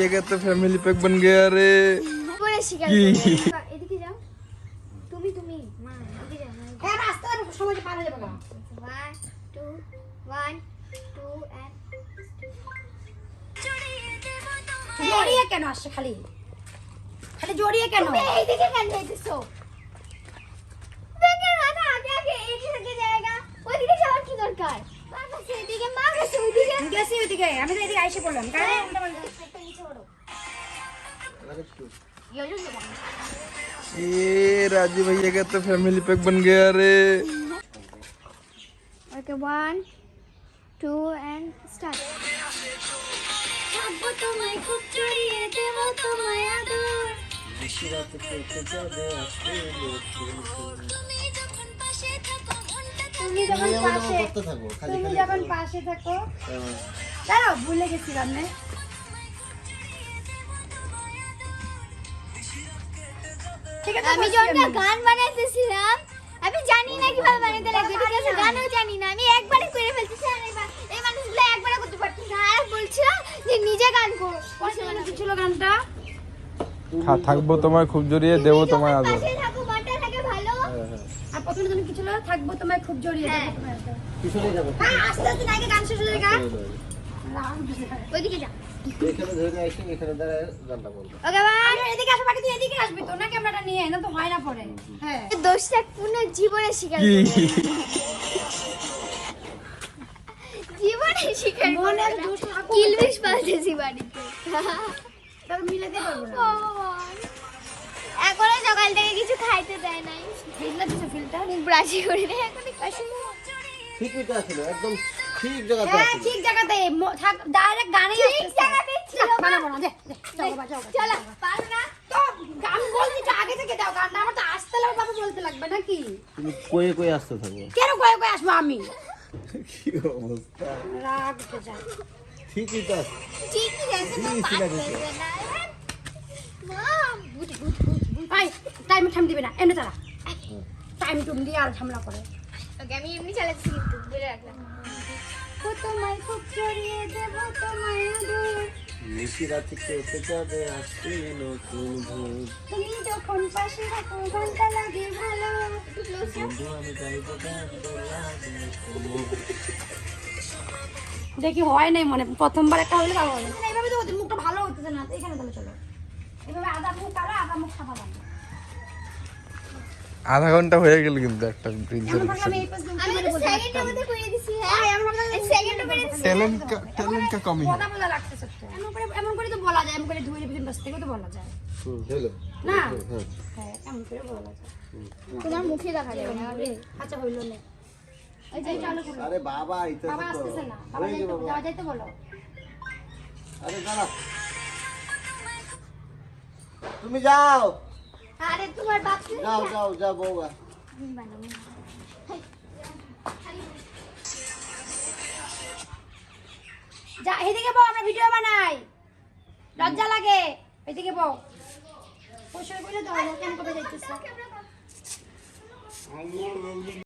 ये तो family pack बन गया रे করে শিকার কি? করবে। এদিকে যাও তুমি তুমি মা এদিকে যাও মা। হ্যাঁ রাস্তা সময় পার হয়ে যাবে না One, two, one, two, and জড়িয়ে কেন আসছে খালি খালি জড়িয়ে কেন তুমি এইদিকে কেন যাইতেছো ওইদিকে গেছি ওইদিকে আমি তো এদিকে আইসে বললাম কারণ উল্টা পাল্টা। একটা নিচে ওঠো। ইয়ো, ইয়ো, ইয়ো। ये राजू भैया का तो फैमिली पैक बन गया रे Okay, one, two, and start. থাকবো তোমায় খুব জড়িয়ে দেব তোমায় আদর তুমি যখন পাশে করতে থাকবো খালি তুমি খালি যখন পাশে থাকো দাঁড়াও ভুলে গেছিলাম না ঠিক আছে আমি যখন গান বানাইতেছিলাম আমি জানি না কীভাবে লাগবে ঠিক আছে গানও জানি না। আমি একবারে করে ফেলতেছি আর এই এই মানুষগুলো একবারে করতে পারতেছে আর বলছিল যে নিজে গান করো। মানে ছিল গানটা? থাকব তোমায় খুব জড়িয়ে দেবো তোমায় যখন আদর থাকো মনটা থাকে ভালো। আর প্রথমে তুমি কি ছিল? থাকব তোমায় খুব জড়িয়ে হ্যাঁ। দেবো তোমায় আদর। যাব। হ্যাঁ আস্তে আস্তে নাকি গান শেষ হয়ে যাবে। ওইদিকে যা। এখানে ধরে আসি এখানে দাঁড়ায় গানটা বলব ওকে বাই। এদিকে আসো বাকি তুই এদিকে আসবি তো না ক্যামেরাটা নিয়ে না তো হয় না পরে হ্যাঁ। দোষটা পূর্ণ জীবনে স্বীকার জীবনে স্বীকার মনে করবে না। দোষ থাকুক। কিলবিশ পাল্টেছি বাড়িতে। তবে মিলাতে পারব না। এখনও সকাল থেকে কিছু খাইতে দেয় নাই। ফিল্টার দিছে ফিল্টার? ব্রাশি করে নেই এখনও কিছু ঠিকই তো একদম ঠিক জায়গাতে হ্যাঁ ঠিক জায়গাতে। থাক ডাইরেক্ট গানে ঠিক জায়গাতে ছিল। বানাবো না বাবা, চলো যাও বাবা। পারো না? তো আমি বলছি তো আগে থেকে দাও গানটা আমার তো আসতে লাগবে বাবা বলতে লাগবে নাকি? তুমি কয়ে কয়ে আসতে থাকো। কেন কয়ে কয়ে আসব আমি? কি অবস্থা? রাগ উঠে যায় ঠিকই তো ঠিকই আছে তো ঠিক পার আছে। না মা বুঝ বুঝ বুঝ বুঝ। ভাই টাইম ঠাম দিবে না এমনি তারা। টাইম টুম দিয়ে আর ঝামেলা করে। ওকে আমি এমনি চালাচ্ছি কিন্তু বলে রাখলাম। তোমায় খুব দেব তোমায় আদর। নিশি রাতে কেটে যাবে আসবে নতুন ভোর। তুমি যখন পাশে থাকো ঘণ্টা লাগে ভালো। বন্ধু আমি গাইবো গান দেখি হয় নাই মনে প্রথমবার একটা হলে ভালো হবে না এইভাবে তো মুখটা ভালো হতেছে না। এখানে তাহলে চলো। এভাবে আদা মুখ কালো আধা মুখ সাদা বানাবো আধা ঘণ্টা হয়ে গেল কিন্তু একটা ব্রিজ আমি এমন করে তো বলা যায় এমন করে ধুয়ে পিছন তো বলা যায়। না? এমন করে তোমার মুখে দেখা যাবে না আচ্ছা বাবা না। তুমি যাও। আরে তোমার বাপ যাও যাও যাও বৌবা যা এদিকে বউ আমরা ভিডিও বানাই। লজ্জা লাগে। এদিকে বউ। পয়সা বলে তো কেন করে যাইতেছে?